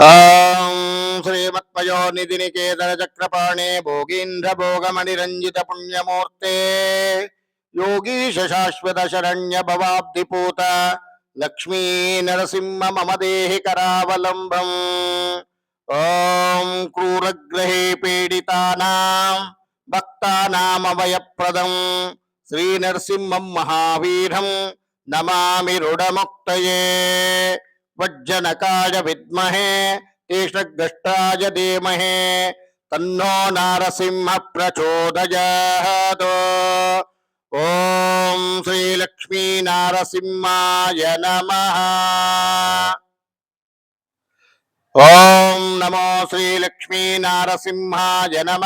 ॐ श्रीमत्पयोनिधिनिकेतनचक्रपाणे भोगीन्द्रभोगमणिरञ्जित पुण्यमूर्ते योगीश शाश्वत शरण्य भवाब्धिपूत लक्ष्मी नरसिंह मम देहि करावलम्बम् ॐ क्रूरग्रहे पीडितानां भक्तानामभयप्रदम् श्रीनरसिंहं महावीरं नमामि रुडमुक्तये వజ్జనకాయ విద్మహే తీష్ణగ్రష్టాయ ధీమహే తన్నో నారసింహ ప్రచోదయాదో ఓం శ్రీలక్ష్మీ నారసింహాయ నమ. ఓం నమో శ్రీలక్ష్మీ నారసింహాయ నమ.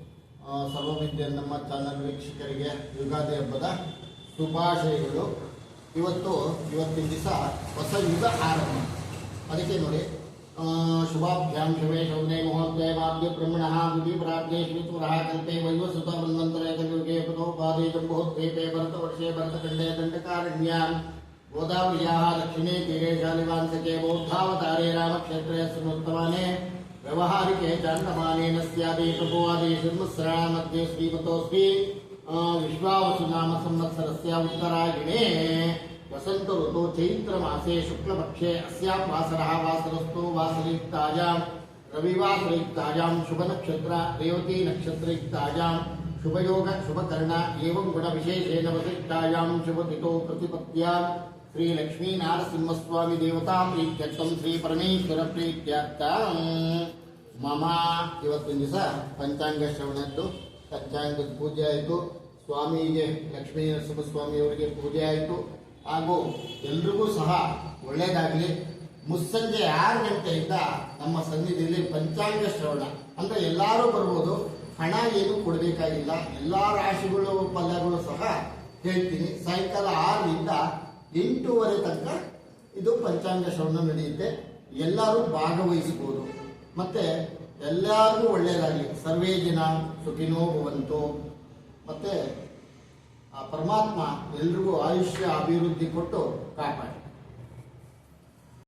ಸರ್ವವಿದ್ಯೆ ನಮ್ಮ ಚಾನಲ್ ವೀಕ್ಷಕರಿಗೆ ಯುಗಾದಿ ಹಬ್ಬದ ಶುಭಾಶಯಗಳು ಇವತ್ತು ಇವತ್ತಿನ ದಿವಸ ಹೊಸ ಯುಗ ಆರಂಭ ಅದಕ್ಕೆ ನೋಡಿ ಆ, ಶುಭಾಭ್ಯಾಂ ಶಿವೇ ಶೌನೇ ಮುಹೂರ್ತೆ ಮಾಧ್ಯ ಬ್ರಹ್ಮಣಃ ವಿಧಿ ಪ್ರಾಜ್ಞೆ ಶ್ರೀತುರಃ ಕಲ್ಪೆ ವೈವಸುತ ಮನ್ವಂತರೆ ಕಲಿಯುಗೆ ಪದೋಪಾದಿ ಜಂಬೋದ್ವೀಪೆ ಭರತವರ್ಷೆ ಭರತಖಂಡೇ ದಂಡಕಾರಣ್ಯಾಂ गोदावर्याः दक्षिणे तीरे शालिवांसके बौद्धावतारे रामक्षेत्रे सुनोत्तमाने व्यवहारिके चाण्डमानेन स्यादेशभुवादेशर्मस्सरणा मध्ये श्रीमतोऽस्मि विश्वावसुनामसंवत्सरस्य उत्तरायणे वसन्त ऋतौ चैत्रमासे शुक्लपक्षे अस्यां वासरः वासरस्थो वासरयुक्तायां रविवासरयुक्तायां शुभनक्षत्र रेवतीनक्षत्रयुक्तायां शुभयोग शुभकर्ण एवं गुणविशेषेण वसिष्ठायां देवता प्रतिपत्त्या श्रीलक्ष्मीनारसिंहस्वामिदेवतां प्रीत्यर्थं ಮಮ, ಇವತ್ತಿನ ದಿವಸ ಪಂಚಾಂಗ ಶ್ರವಣದ್ದು ಪಂಚಾಂಗದ ಪೂಜೆ ಆಯಿತು. ಸ್ವಾಮಿಗೆ ಲಕ್ಷ್ಮೀ ನರಸಿಂಹಸ್ವಾಮಿಯವರಿಗೆ ಪೂಜೆ ಆಯಿತು. ಹಾಗೂ ಎಲ್ರಿಗೂ ಸಹ ಒಳ್ಳೆಯದಾಗಲಿ ಮುಸ್ಸಂಜೆ ಆರು ಗಂಟೆಯಿಂದ ನಮ್ಮ ಸನ್ನಿಧಿಯಲ್ಲಿ ಪಂಚಾಂಗ ಶ್ರವಣ ಅಂದರೆ ಎಲ್ಲರೂ ಬರ್ಬೋದು. ಹಣ ಏನು ಕೊಡಬೇಕಾಗಿಲ್ಲ. ಎಲ್ಲ ರಾಶಿಗಳು ಫಲಗಳು ಸಹ ಹೇಳ್ತೀನಿ. ಸಾಯಂಕಾಲ ಆರರಿಂದ ಎಂಟೂವರೆ ತನಕ ಇದು ಪಂಚಾಂಗ ಶ್ರವಣ ನಡೆಯುತ್ತೆ. ಎಲ್ಲರೂ ಭಾಗವಹಿಸಬಹುದು ಮತ್ತೆ ಎಲ್ಲರಿಗೂ ಒಳ್ಳೆಯದಾಗಲಿ ಸರ್ವೇ ಜನ ಸುಖಿನೋ ಭವಂತು. ಮತ್ತೆ ಆ ಪರಮಾತ್ಮ ಎಲ್ರಿಗೂ ಆಯುಷ್ಯ ಅಭಿವೃದ್ಧಿ ಕೊಟ್ಟು ಕಾಪಾಡಿ.